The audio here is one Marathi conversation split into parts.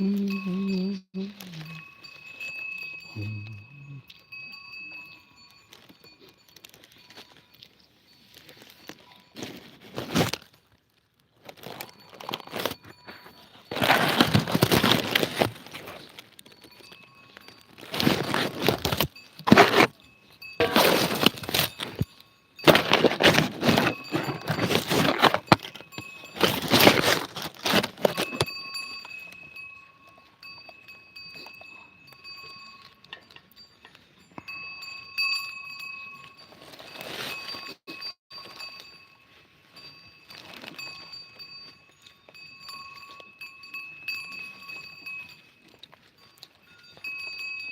Mm-hmm.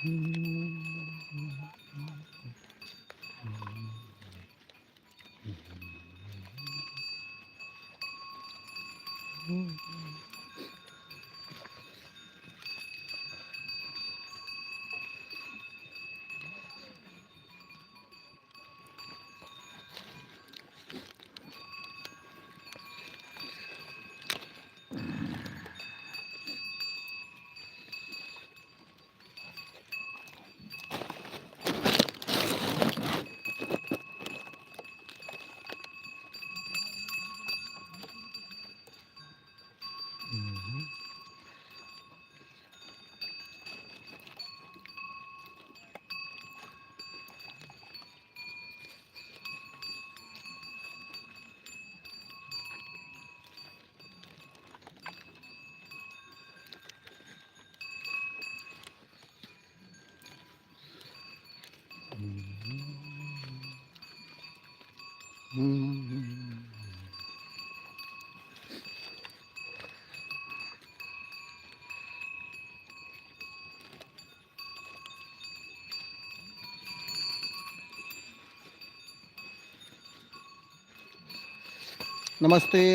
Mm-hmm. नमस्ते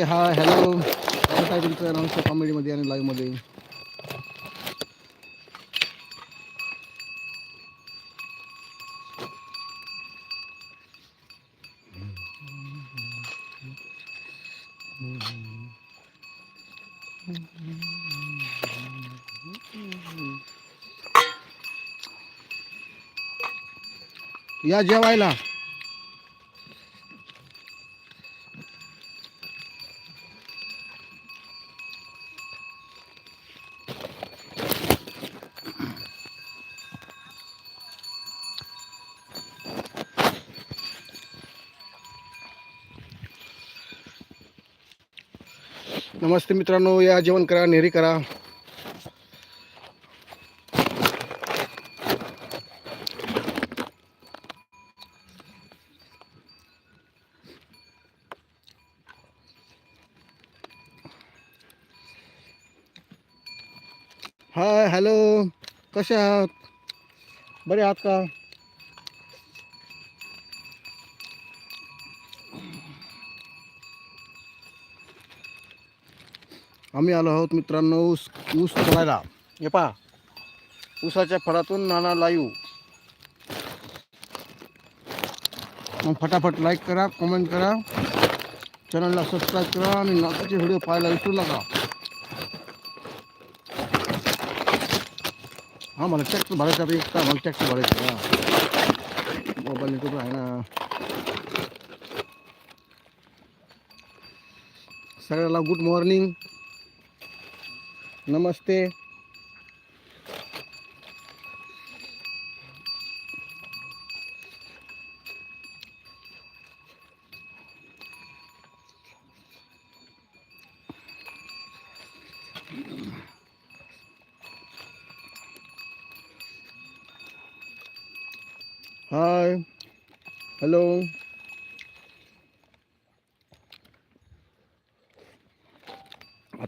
हा हॅलो काय तुमचं अनाऊन्स कॉमेडीमध्ये आणि लाईव्हमध्ये या जेवायला. नमस्ते मित्रांनो या जेवण करा नेहरी करा हाय हॅलो कसे आहात? बरे आहात का? आम्ही आलो आहोत मित्रांनो ऊस ऊस तोडायला. हे पहा ऊसाच्या फळातून नाना लाईव. मग फटाफट लाईक करा कमेंट करा. चॅनलला सबस्क्राईब करा आणि नाताचे व्हिडिओ पाहायला विसरू नका. हां मला टॅक्स भरायचा आता एक मला टॅक्स भरायचा मोबाईल नेटवर्क आहे ना. सगळ्याला गुड मॉर्निंग नमस्ते हाय हॅलो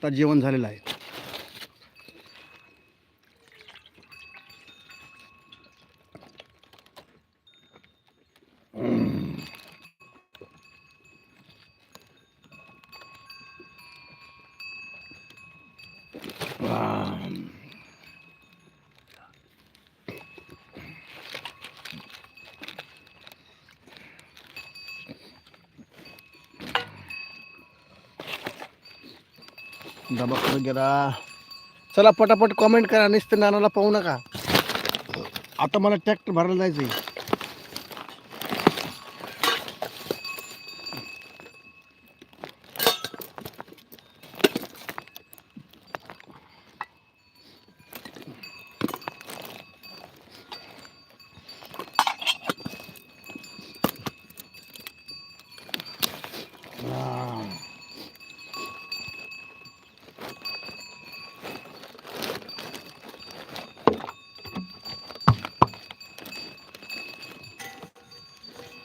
आता जेवण झालेलं आहे. दबक गेला. चला पटापट कॉमेंट करा. नुसतं नानाला पाहू नका. आता मला ट्रॅक्टर भरायला जायचं आहे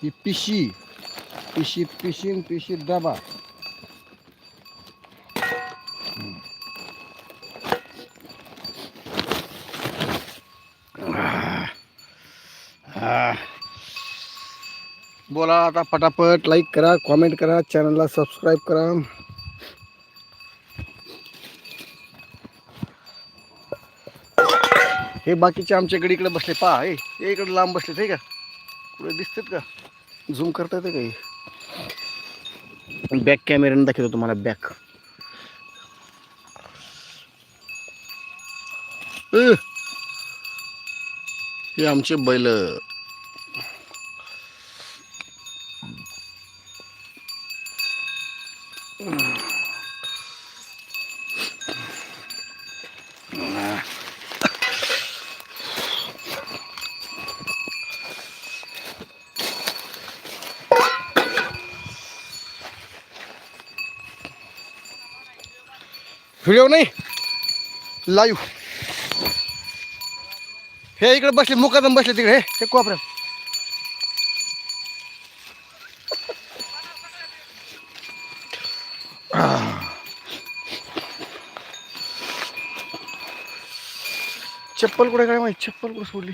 ही पिशी पिशी पिशीन पिशी डबा. बोला आता पटापट लाईक करा कॉमेंट करा चॅनलला सबस्क्राईब करा. हे बाकीचे आमच्याकडे इकडे बसले पहा हे इकडे लांब बसले ते का? पुढे दिसतात का? झूम करता येते काही बॅक कॅमेऱ्याने दाखवतो तुम्हाला बॅक हे आमचे बैल. व्हिडिओ नाही. लाईव्ह हे इकडे बसले मुकादम बसले तिकडे. हे हे चप्पल कुठे काय माहिती? चप्पल कुठे सोडली?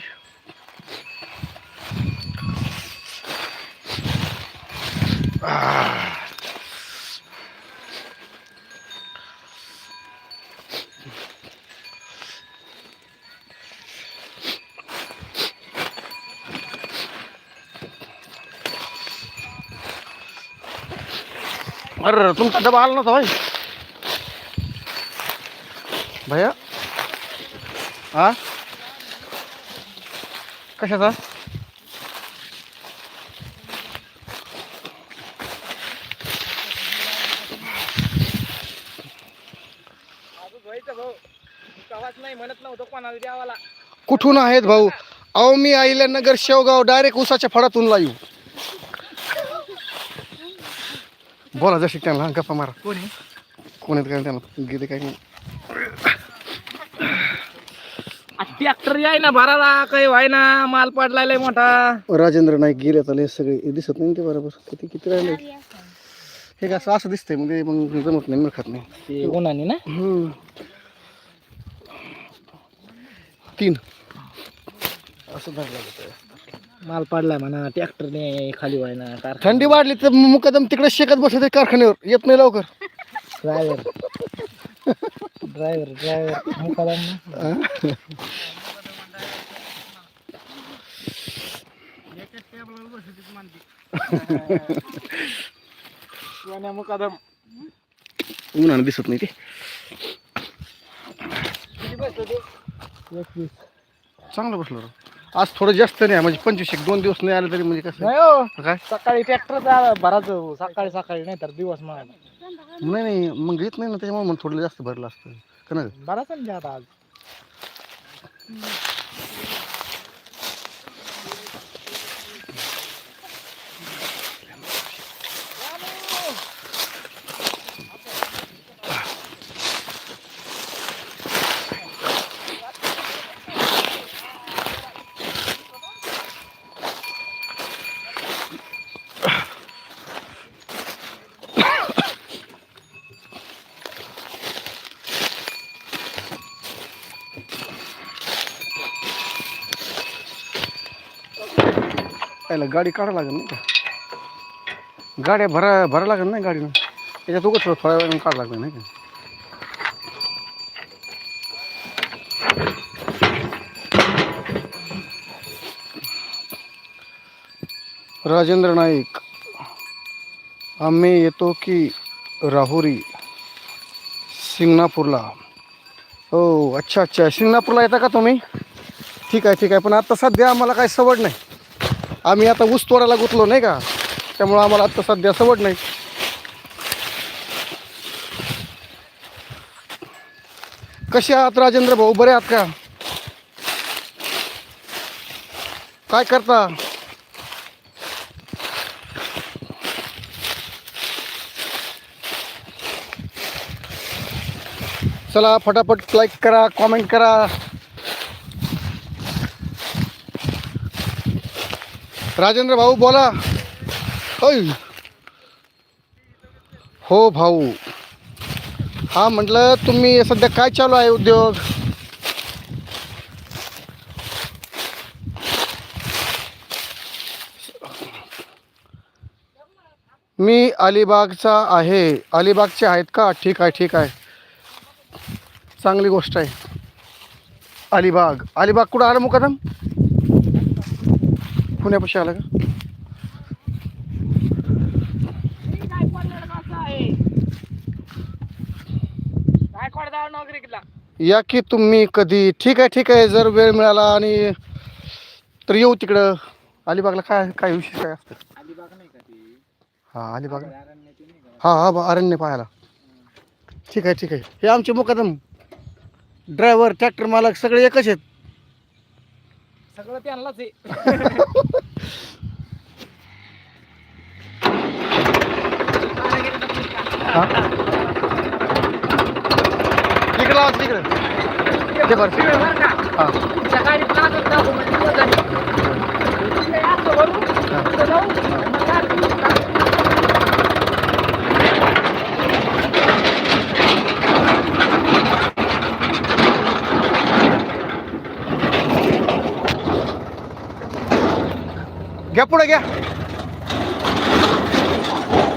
अरे तुमचा डबा आला नव्हता भाई. भैया हा? कशाचा? नाही म्हणत नव्हतं कोणाला द्यावाला. कुठून आहेत भाऊ? अहो मी नगर शेवगाव डायरेक्ट उसाच्या फडातून लाईव बोला जशी त्यांना गप्पा मारा. कोणी? कोण काय त्यांना गेले काय नाही. ट्रॅक्टर याय ना भराला काही व्हाय ना माल पडलाय लय मोठा. राजेंद्र नाईक गेले आता लय सगळे हे दिसत नाही ते बरोबर. किती किती राहिले? हे कसं असं दिसतंय म्हणजे मग जमत नाही मिळखत नाही. ते उन्हाने ना? हम्म. तीन. असं धरलं जातं माल पडलाय म्हणा ट्रॅक्टरने खाली व्हाय ना कार थंडी वाढली तर मुकदम तिकडे शेकत बसत कारखान्यावर. येत नाही लवकर. ड्रायव्हर ड्रायव्हर ड्रायव्हर मुकादम ना. हा? मुकादम. उन्हानं दिसत नाही ते. एकवीस चांगलं बसलो राव. आज थोडं जास्त नाही म्हणजे पंचवीस एक दोन दिवस नाही आले तरी म्हणजे कसं नाही हो. काय? सकाळी ट्रॅक्टर भरायचं सकाळी सकाळी नाही तर दिवस मला नाही नाही मग येत नाही ना त्याच्यामुळे मग थोडं जास्त भरलं असतं. का नाही? ना आता आज. पहिला गाडी काढा लागेल नाही का? गाड्या भरा भरा लागेल नाही गाडीनं? त्याच्यात उगत थोडं थोड्या वेळानं काढा लागेल नाही का? राजेंद्र नाईक आम्ही येतो की राहुरी सिंगणापूरला. हो अच्छा अच्छा. सिंगणापूरला येता का तुम्ही? ठीक आहे ठीक आहे. पण आता सध्या आम्हाला काही सवड नाही. आम्ही आता ऊस तोडायला गुतलो नाही का? त्यामुळं आम्हाला आता सध्या सवड नाही. कसे आहात राजेंद्र भाऊ? बरे आहात का? काय करता? चला फटाफट लाईक करा कॉमेंट करा. राजेंद्र भाऊ बोला. होय हो भाऊ. हा म्हटलं तुम्ही सध्या काय चालू आहे उद्योग? मी अलिबागचा आहे. अलिबागचे आहेत का? ठीक आहे ठीक आहे. चांगली गोष्ट आहे. अलिबाग. अलिबाग कुठं आलं मुकदम? पुण्यापाशी आलं का? या की तुम्ही कधी. ठीक आहे ठीक आहे. जर वेळ मिळाला आणि तर येऊ तिकडं. अलिबागला काय काय विशेष काय असतं? हा हां अलिबाग हा हा बा अरण्य पाहायला. ठीक आहे ठीक आहे. हे आमचे मुकादम. ड्रायव्हर ट्रॅक्टर मालक सगळे एकच आहेत. सगळं त्यांनाच आहे. इकडं ते बरं. हां. सकाळी म्हणजे दिवस झाले. इकडे यायचं वरून, इकडे जाऊ, मग रात्री घ्या पुढे घ्या.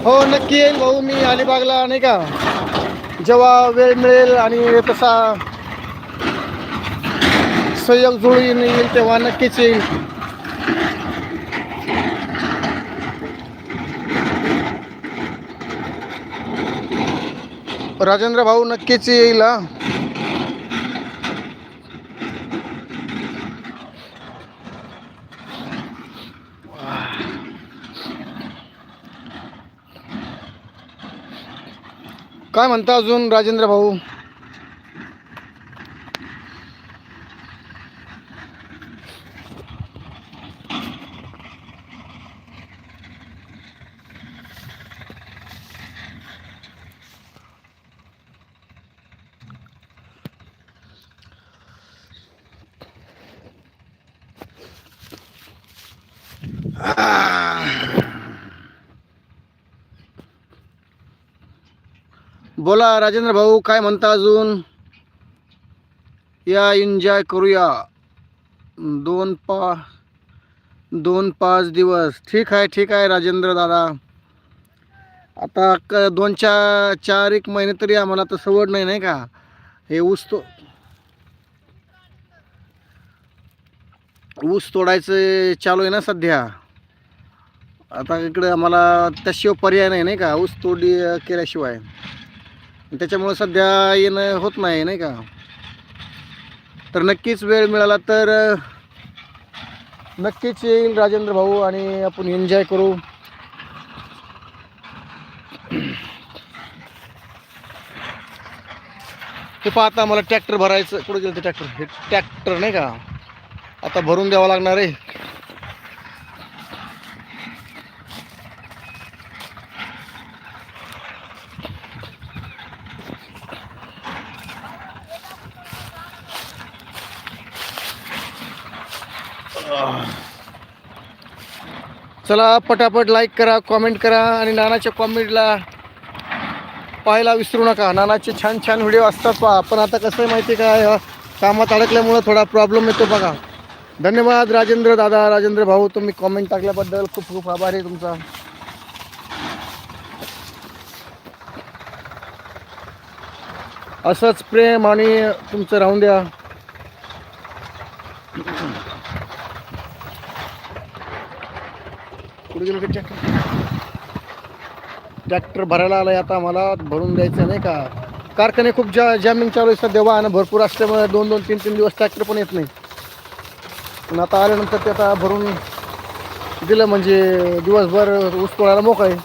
हो नक्की येईल भाऊ मी अलिबागला नाही का? जेव्हा वेळ मिळेल आणि तसा संयोग जुळून येईल तेव्हा नक्कीच येईल. राजेंद्र भाऊ नक्कीच येईल काय म्हणता अजून राजेंद्र भाऊ? बोला राजेंद्र भाऊ काय म्हणता अजून? या एन्जॉय करूया. दोन पा दोन पाच दिवस. ठीक आहे ठीक आहे राजेंद्र दादा. आता क दोन चार चार एक महिने तरी आम्हाला तर सवड नाही नाही का? हे ऊस तो ऊस तोडायचं चालू आहे ना सध्या. आता इकडे आम्हाला त्याशिवाय पर्याय नाही नाही का? ऊस तोडी केल्याशिवाय. त्याच्यामुळं सध्या येणं होत नाही नाही का? तर नक्कीच वेळ मिळाला तर नक्कीच येईल राजेंद्र भाऊ आणि आपण एन्जॉय करू. हे पाहता मला ट्रॅक्टर भरायचं. कुठे गेलं ते ट्रॅक्टर? हे ट्रॅक्टर नाही का? आता भरून द्यावं लागणार आहे. चला पटापट लाईक करा कॉमेंट करा आणि नानाच्या कॉमेंटला पाहायला विसरू नका. नानाचे छान छान व्हिडिओ असतात पहा. पण आता कसं आहे माहिती आहे का? कामात अडकल्यामुळं थोडा प्रॉब्लेम येतो बघा. धन्यवाद राजेंद्र दादा राजेंद्र भाऊ. तुम्ही कॉमेंट टाकल्याबद्दल खूप खूप आभार आहे तुमचा. असंच प्रेम आणि तुमचं राहून द्या. कुठे गेलो ते ट्रॅक्टर ट्रॅक्टर भरायला आलाय आता मला भरून द्यायचं नाही का? कारखाने खूप जा जॅमिंग चालू आहे सध्या वाहनं भरपूर असल्यामुळे दोन दोन तीन तीन दिवस ट्रॅक्टर पण येत नाही. पण आता आल्यानंतर ते आता भरून दिलं म्हणजे दिवसभर ऊस तोडायला मोक आहे.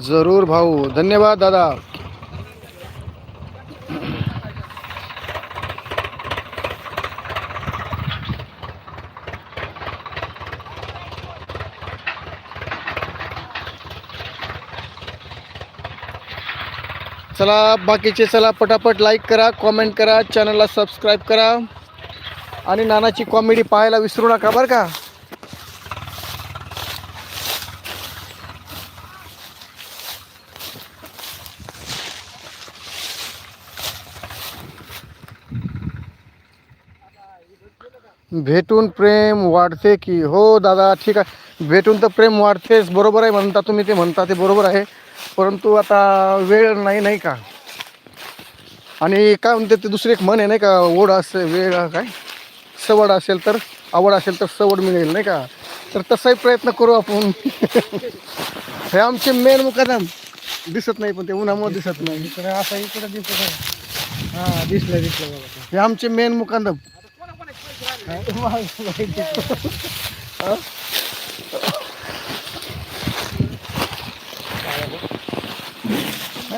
जरूर भाऊ धन्यवाद दादा. चला बाकीचे चला पटापट लाईक करा कॉमेंट करा चॅनलला सबस्क्राईब करा. आणि नानाची कॉमेडी पाहायला विसरू नका बरं का. भेटून प्रेम वाढते की? हो दादा ठीक आहे. भेटून तर प्रेम वाढतेच. बरोबर आहे म्हणता तुम्ही ते म्हणता ते बरोबर आहे. परंतु आता वेळ नाही नाही का? आणि काय म्हणते ते दुसरी एक म्हण आहे नाही का? ओढ असेल वेळ काय? सवड असेल तर आवड असेल तर सवड मिळेल नाही का? तर तसाही प्रयत्न करू आपण. हे आमचे मेन मुकादम. दिसत नाही पण ते उन्हामुळे दिसत नाही. इकडे असं इकडे दिसत हा दिसलं दिसलं बघा हे आमचे मेन मुकादम.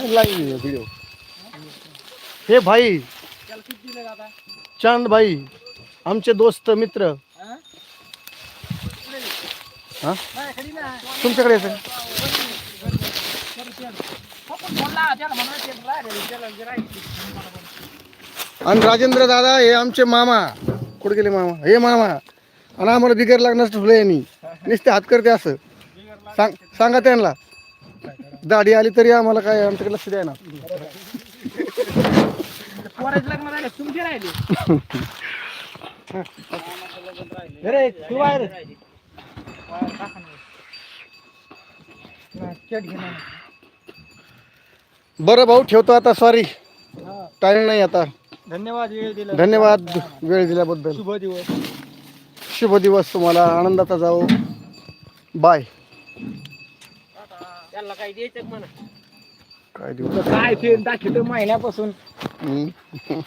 लाईव्ह व्हिडिओ हे भाई चांद भाई आमचे दोस्त मित्र। हा? तुमच्याकडे येते? आणि राजेंद्र दादा हे आमचे मामा। कुठे गेले मामा? हे मामा आणि आम्हाला बिगर लागणार ठुले यांनी। नुसते हात करते असं। सांग सांगा त्यांना। दाढी आली तरी आम्हाला काय आमच्याकडे लक्ष द्या ना पोराचं लग्न झालं तुमचे राहिले. अरे तू बाहेर बरं भाऊ ठेवतो आता सॉरी टाईम नाही आता. धन्यवाद वेळ दिला धन्यवाद वेळ दिल्याबद्दल. शुभ दिवस. शुभ दिवस तुम्हाला आनंदाचा जाओ बाय त्याला काही द्यायचं म्हणा. काय दिवस काय ते दाखवतो महिन्यापासून. हम्म.